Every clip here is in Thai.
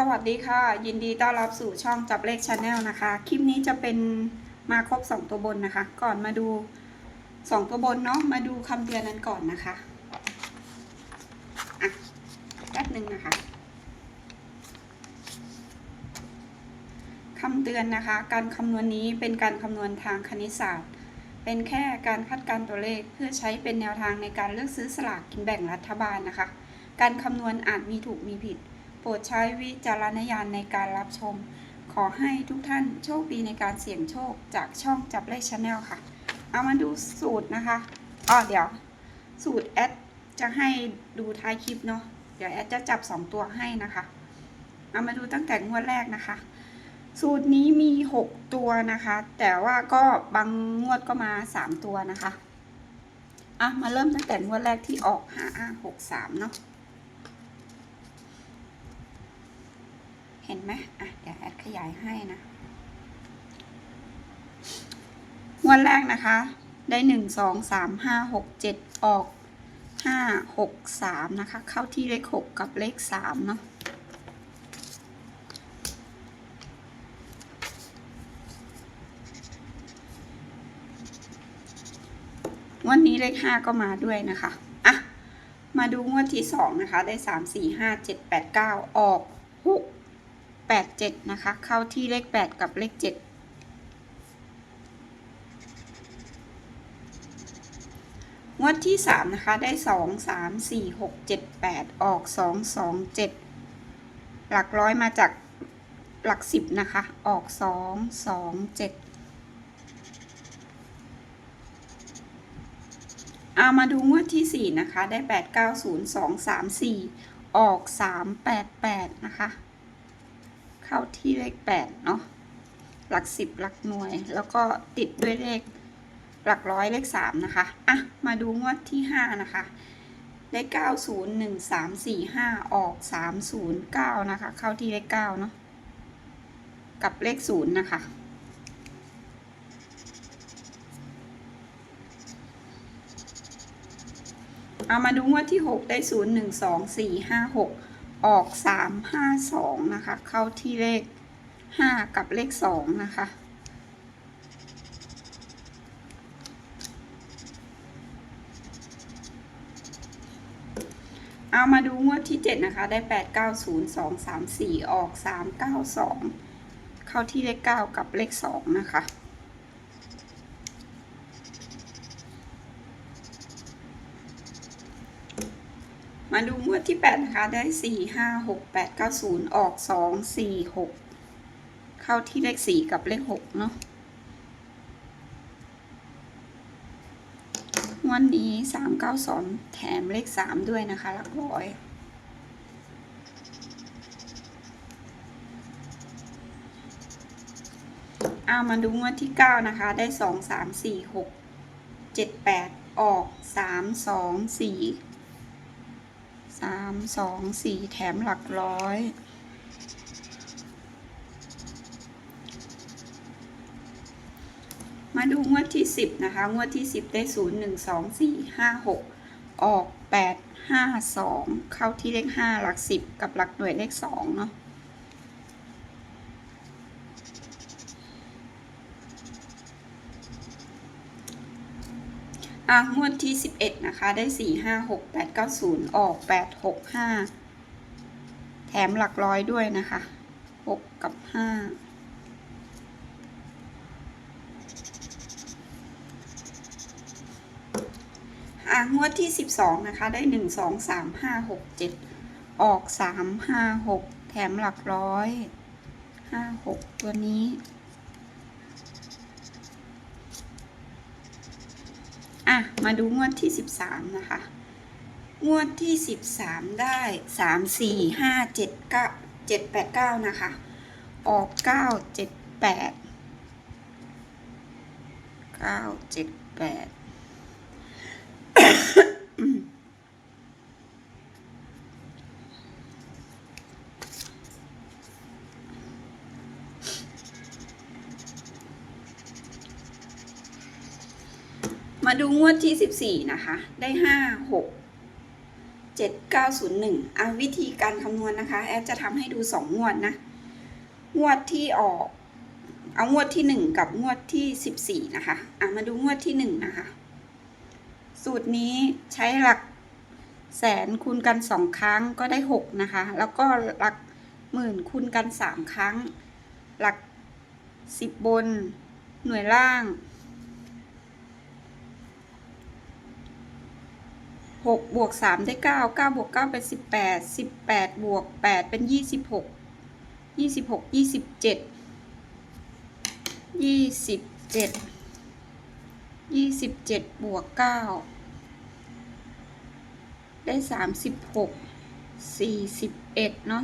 สวัสดีค่ะ ยินดีต้อนรับสู่ช่องจับเลขชาแนลนะคะ คลิปนี้จะเป็นมาครบ 2 ตัวบนนะคะ ก่อนมาดู 2 ตัวบนเนาะมาดูคำเตือนนั้นก่อนนะคะอะแป๊บหนึ่งนะคะคำเตือนนะคะ การคำนวณนี้เป็นการคำนวณทางคณิตศาสตร์ เป็นแค่การคาดการณ์ตัวเลขเพื่อใช้เป็นแนวทางในการเลือกซื้อสลากกินแบ่งรัฐบาลนะคะ การคำนวณอาจมีถูกมีผิด รดใช้วิจารณญาณในการรับชม ขอให้ทุกท่านโชคดีในการเสี่ยงโชคจากช่องจับเลขชาแนลค่ะ เอามาดูสูตรนะคะอ๋อเดี๋ยว สูตรแอดจะให้ดูท้ายคลิปเนาะเดี๋ยวแอดจะจับ 2 ตัวให้นะคะ เอามาดูตั้งแต่งวดแรกนะคะ สูตรนี้มี 6 ตัวนะคะ แต่ว่าก็บางงวดก็มา 3 ตัวนะคะอะมาเริ่มตั้งแต่งวดแรกที่ออก5 6 3 เนาะ เห็นไหมอะเดี๋ยวแอดขยายให้นะงวดแรกนะคะ ได้หนึ่งสองสามห้าหกเจ็ดออกห้าหกสามนะคะ เข้าที่เลขหกกับเลขสามเนาะงวันนี้เลขห้าก็มาด้วยนะคะ อะ มาดูงวดที่สองนะคะ ได้สามสี่ห้าเจ็ดแปดเก้าออกหก แปดเจ็ดนะคะ เข้าที่เลขแปดกับเลขเจ็ดงวดที่สามนะคะ ได้สองสามสี่หกเจ็ดแปดออกสองสองเจ็ดหลักร้อยมาจากหลักสิบนะคะ ออกสองสองเจ็ดเอามาดูงวดที่สี่นะคะ ได้แปดเก้าศูนย์สองสามสี่ออกสามแปดแปดนะคะ เข้าที่เลขแปดเนาะหลักสิบหลักหน่วย แล้วก็ติดด้วยเลขหลักร้อยเลขสามนะคะอะมาดูงวดที่ห้านะคะได้เก้าศูนย์หนึ่งสามสี่ห้าออกสามศูนย์เก้านะคะ เข้าที่เลขเก้าเนาะกับเลขศูนย์นะคะเอามาดูงวดที่หกได้ศูนย์หนึ่งส ออกสามห้าสองนะคะ เข้าที่เลขห้ากับเลขสองนะคะ เอามาดูงวดที่7นะคะ ได้8 9 0 2 3 4องสามสี่ออก3 9 2เก้าสองเข้าที่เลข9กับเลข2นะคะ มาดูงวดที่ 8 นะคะ ได้ 4 5 6 8 9 0 ออก 2 4 6 เข้าที่เลข 4 กับเลข 6 เนาะวันนี้สามเก้าสองแถมเลขสามด้วยนะคะ หลักร้อยเอามาดูงวดที่เก้านะคะ ได้สองสามสี่หกเจ็ดแปดออกสาม สามสองสี่แถมหลักร้อยมาดูงวดที่ 10 นะคะ งวดที่ 10 ได้ 0 1 2 4 5 6 ออก 8 5 2 เข้าที่เลข 5 หลัก 10 กับหลักหน่วยเลข 2 เนาะ อะงวดที่ 11 นะคะ ได้ 4 5 6 8 9 0 ออก 8 6 5 แถมหลักร้อยด้วยนะคะ 6 กับ 5อะงวดที่ 12 นะคะ ได้ 1 2 3 5 6 7 ออก 3 5 6 แถมหลักร้อย 5 6 ตัวนี้ อะ มาดูงวดที่ 13 นะคะ งวดที่ 13 ได้ 3 4 5 7 9 7 8 9 นะคะ ออก 9 7 8 9 7 8 มาดูงวดที่ 14 นะคะ ได้ 5 6 7901อะวิธีการคำนวณนะคะ แอดจะทำให้ดู 2 งวดนะ งวดที่ออก เอางวดที่ 1 กับงวดที่ 14 นะคะอะมาดูงวดที่ 1 นะคะ สูตรนี้ใช้หลักแสนคูณกัน 2 ครั้งก็ได้ 6 นะคะ แล้วก็หลักหมื่นคูณกัน 3 ครั้ง หลัก 10 บนหน่วยล่าง หกบวกสามได้เก้าเก้าบวกเก้าเป็นสิบแปดสิบแปดบวกแปดเป็นยี่สิบหกยี่สิบหกยี่สิบเจ็ดยี่สิบเจ็ดยี่สิบเจ็ดบวกเก้าได้สามสิบหกสี่สิบเอ็ดเนาะ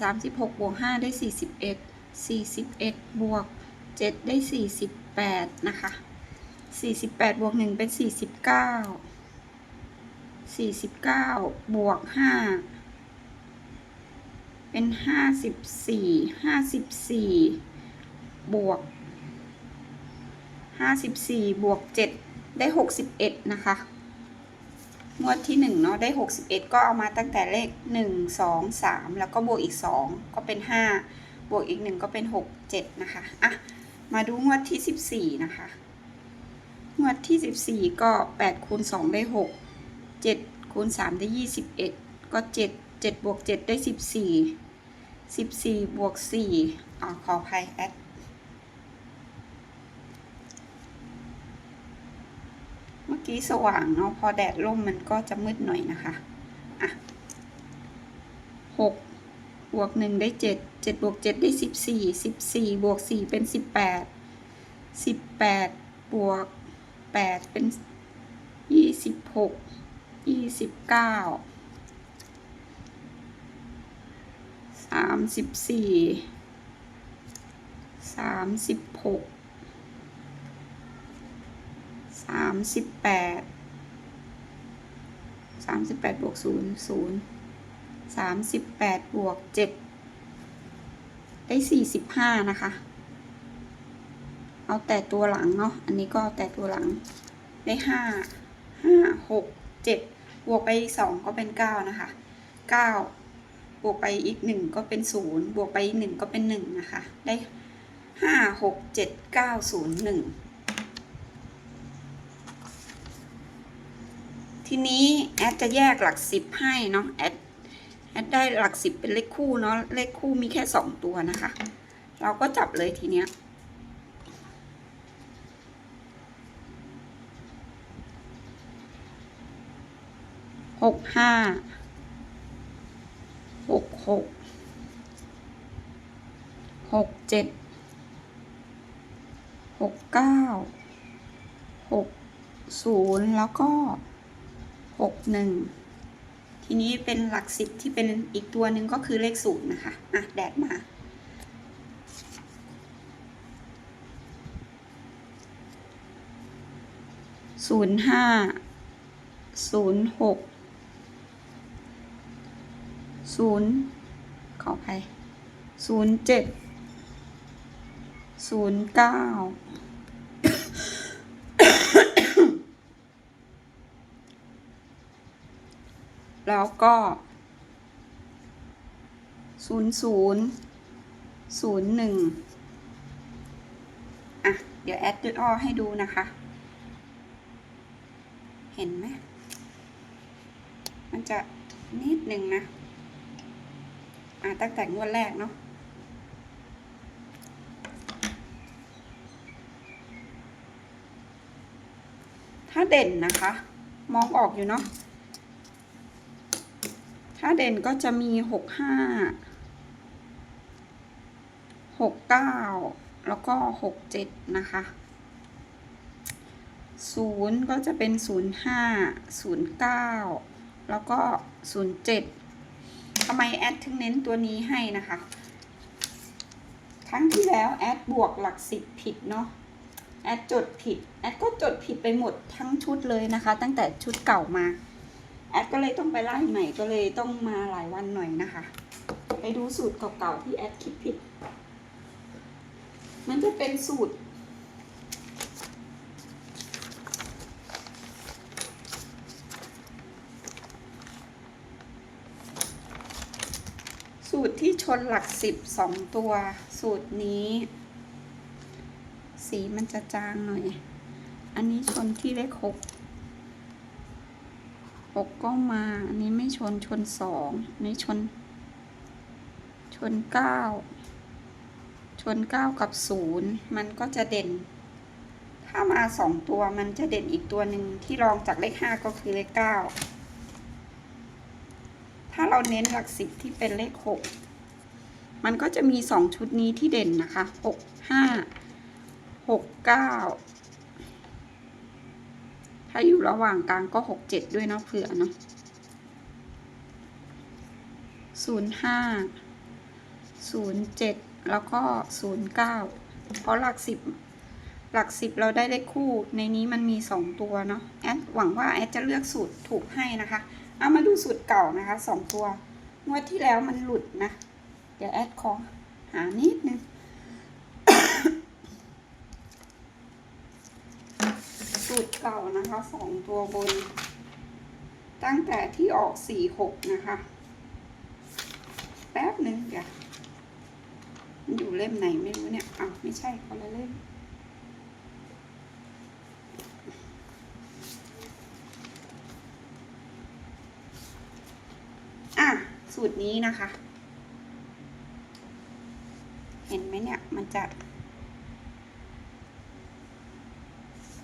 สามสิบหกบวกห้าได้สี่สิบเอ็ดสี่สิบเอ็ดบวกเจ็ดได้สี่สิบแปดนะคะสี่สิบแปดบวกหนึ่งเป็นสี่ สี่สิบเก้าบวกห้าเป็นห้าสิบสี่ห้าสิบสี่บวกห้าสิบสี่บวกเจ็ดได้หกสิบเอ็ดนะคะงวดที่หนึ่งเนาะได้หกสิบเอ็ดก็เอามาตั้งแต่เลขหนึ่งสองสามแล้วก็บวกอีกสองก็เป็นห้าบวกอีกหนึ่งก็เป็นหกเจ็ดนะคะอะมาดูงวดที่สิบสี่นะคะ งวดที่สิบสี่ก็แปดคูณสองได้ห กเจ็ดคูณสามได้ยี่สิบเอ็ดก็เจ็ดเจ็ดบวกเจ็ดได้สิบสี่สิบสี่บวกสี่อ๋อขอภัยแอดเมื่อกี้สว่างเนาะพอแดดร่มมันก็จะมืดหน่อยนะคะ อะหกบวกหนึ่งได้เจ็ดเจ็ดบวกเจ็ดได้สิบสี่สิบสี่บวกสี่เป็นสิบแปดสิบแปดบวกแปดเป็นยี่สิบหก ยี่สิบเก้าสามสิบสี่สามสิบหกสามสิบแปดสามสิบแปดบวกศูนย์ศูนย์สามสิบแปดบวกเจ็ดได้สี่สิบห้านะคะ เอาแต่ตัวหลังเนาะ อันนี้ก็แต่ตัวหลังได้ห้าห้าหกเจ็ด บวกไปอีกสองก็เป็นเก้านะคะเก้าบวกไปอีกหนึ่งก็เป็นศูนย์บวกไปอีกหนึ่งก็เป็นหนึ่งนะคะ ได้ห้าหกเจ็ดเก้าศูนย์หนึ่งทีนี้แอดจะแยกหลักสิบให้เนาะแอดแอดได้หลักสิบเป็นเลขคู่เนาะเลขคู่มีแค่สองตัวนะคะ เราก็จับเลยทีเนี้ย หกห้าหกหกหกเจ็ดหกเก้าหกศูนย์แล้วก็หกหนึ่งทีนี้เป็นหลักสิบที่เป็นอีกตัวหนึ่งก็คือเลขศูนย์นะคะ อะ แดดมา ศูนย์ห้า ศูนย์หก ศูนย์ขออภัยศูนย์เจ็ดศูนย์เก้าแล้วก็ศูนย์ศูนย์ศูนย์หนึ่งอะ เดี๋ยวแอดอ้อให้ดูนะคะ เห็นไหมมันจะนิดหนึ่งนะ อ่าตั้งแต่งวดแรกเนาะถ้าเด่นนะคะ มองออกอยู่เนาะถ้าเด่นก็จะมีหกห้าหกเก้าแล้วก็หกเจ็ดนะคะศูนย์ก็จะเป็นศูนย์ห้าศูนย์เก้าแล้วก็ศูนย์เจ็ด ทำไมแอดถึงเน้นตัวนี้ให้นะคะ ครั้งที่แล้วแอดบวกหลักสิบผิดเนาะแอดจดผิดแอดก็จดผิดไปหมดทั้งชุดเลยนะคะ ตั้งแต่ชุดเก่ามาแอดก็เลยต้องไปไล่ใหม่ก็เลยต้องมาหลายวันหน่อยนะคะ ไปดูสูตรเก่าๆที่แอดคิดผิด มันจะเป็นสูตร สูตรที่ชนหลักสิบสองตัว สูตรนี้ สีมันจะจางหน่อย อันนี้ชนที่เลขหกหกก็มา อันนี้ไม่ชนชนสองอันนี้ชน ชนเก้าชนเก้ากับศูนย์มันก็จะเด่น ถ้ามาสองตัวมันจะเด่นอีกตัวหนึ่งที่รองจากเลขห้าก็คือเลขเก้า ถ้าเราเน้นหลักสิบที่เป็นเลขหกมันก็จะมีสองชุดนี้ที่เด่นนะคะหกห้าหกเก้าถ้าอยู่ระหว่างกลางก็หกเจ็ดด้วยเนาะเผื่อเนาะศูนย์ห้าศูนย์เจ็ดแล้วก็ศูนย์เก้าเพราะหลักสิบหลักสิบเราได้เลขคู่ในนี้มันมีสองตัวเนาะแอดหวังว่าแอดจะเลือกสูตรถูกให้นะคะ เอามาดูสูตรเก่านะคะสองตัวงวดที่แล้วมันหลุดนะ เดี๋ยวแอดขอหานิดนึงสูตรเก่านะคะสองตัวบน ตั้งแต่ที่ออกสี่หกนะคะ แป๊บหนึ่งเดี๋ยวมันอยู่เล่มไหนไม่รู้เนี่ยอ้าวไม่ใช่คนละเล่ม อะ สูตรนี้นะคะ เห็นไหมเนี่ย มันจะ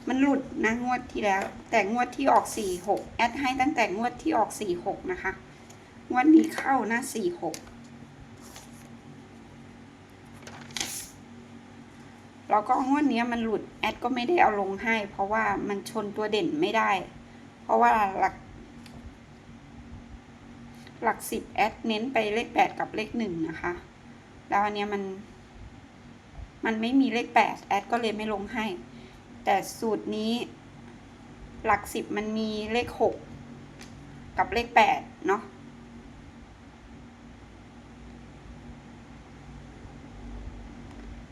มันหลุดนะงวดที่แล้ว แต่งวดที่ออกสี่หกแอดให้ตั้งแต่งวดที่ออกสี่หกนะคะงวดนี้เข้าหนะสี่หกแล้วก็งวดนี้มันหลุดแอดก็ไม่ได้เอาลงให้ เพราะว่ามันชนตัวเด่นไม่ได้ เพราะว่าหลัก หลักสิบแอดเน้นไปเลขแปดกับเลขหนึ่งนะคะ แล้วอันเนี้ยมัน มันไม่มีเลขแปดแอดก็เลยไม่ลงให้ แต่สูตรนี้หลักสิบมันมีเลขหกกับเลขแปดเนาะ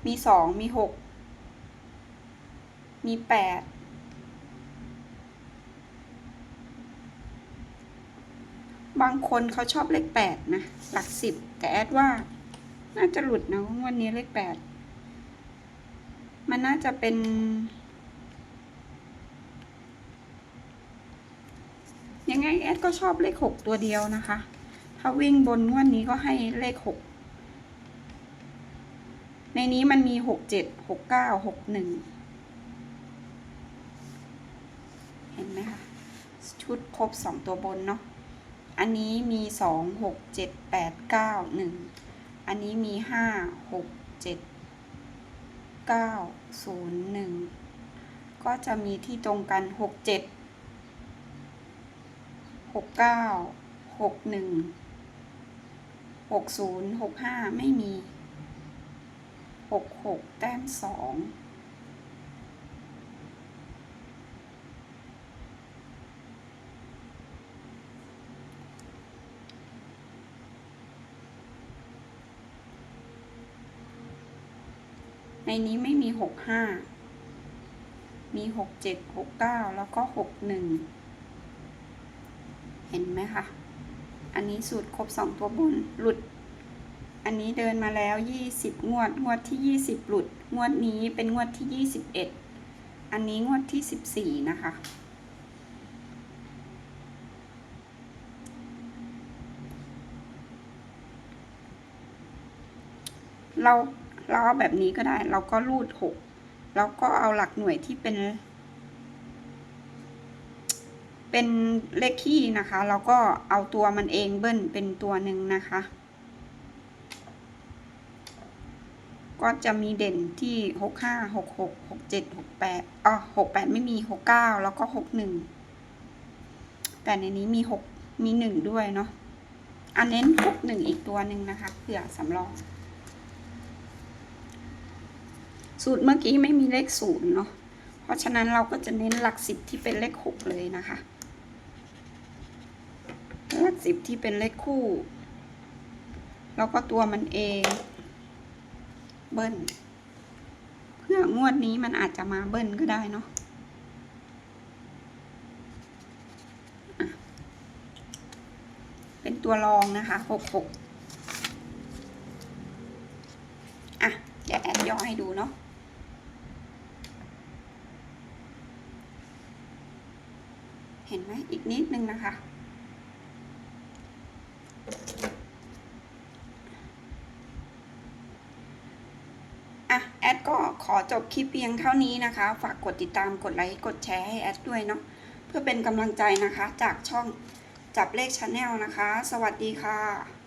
มีสองมีหกมีแปด บางคนเขาชอบเลขแปดนะ หลักสิบแต่แอดว่า น่าจะหลุดนะวันนี้เลขแปดมันน่าจะเป็น ยังไงแอดก็ชอบเลขหกตัวเดียวนะคะ ถ้าวิ่งบนงวดนี้ก็ให้เลขหกในนี้มันมีหกเจ็ดหกเก้าหกหนึ่งเห็นไหมคะ ชุดครบสองตัวบนเนาะ อันนี้มีสองหกเจ็ดแปดเก้าหนึ่งอันนี้มีห้าหกเจ็ดเก้าศูนย์หนึ่งก็จะมีที่ตรงกันหกเจ็ดหกเก้าหกหนึ่งหกศูนย์หกห้าไม่มีหกหกแต้มสอง ในนี้ไม่มีหกห้ามีหกเจ็ดหกเก้าแล้วก็หกหนึ่งเห็นไหมคะอันนี้สูตรครบสองตัวบนหลุด อันนี้เดินมาแล้วยี่สิบงวด งวดที่ยี่สิบหลุด งวดนี้เป็นงวดที่ยี่สิบเอ็ดอันนี้งวดที่สิบสี่นะคะเรา เราเอาแบบนี้ก็ได้ เราก็รูดหกแล้วก็เอาหลักหน่วยที่เป็น เป็นเลขคี่นะคะ แล้วก็เอาตัวมันเองเบิ้ลเป็นตัวหนึ่งนะคะ ก็จะมีเด่นที่หกห้าหกหกหกเจ็ดหกแปดอ๋อหกแปดไม่มีหกเก้าแล้วก็หกหนึ่งแต่ในนี้มีหกมีหนึ่งด้วยเนาะอันเน้นหกหนึ่งอีกตัวหนึ่งนะคะเผื่อสำรอง สูตรเมื่อกี้ไม่มีเลขศูนย์เนาะ เพราะฉะนั้นเราก็จะเน้นหลักสิบที่เป็นเลขหกเลยนะคะ หลักสิบที่เป็นเลขคู่ แล้วก็ตัวมันเองเบิ้ล เพื่องวดนี้มันอาจจะมาเบิ้ลก็ได้เนาะเป็นตัวรองนะคะหกหกเดี๋ยวแอดย่อให้ดูเนาะ เห็นไหมอีกนิดนึงนะคะ อะ แอดก็ขอจบคลิปเพียงเท่านี้นะคะ ฝากกดติดตามกดไลค์กดแชร์ให้แอดด้วยเนาะเพื่อเป็นกำลังใจนะคะจากช่องจับเลขชาแนลนะคะ สวัสดีค่ะ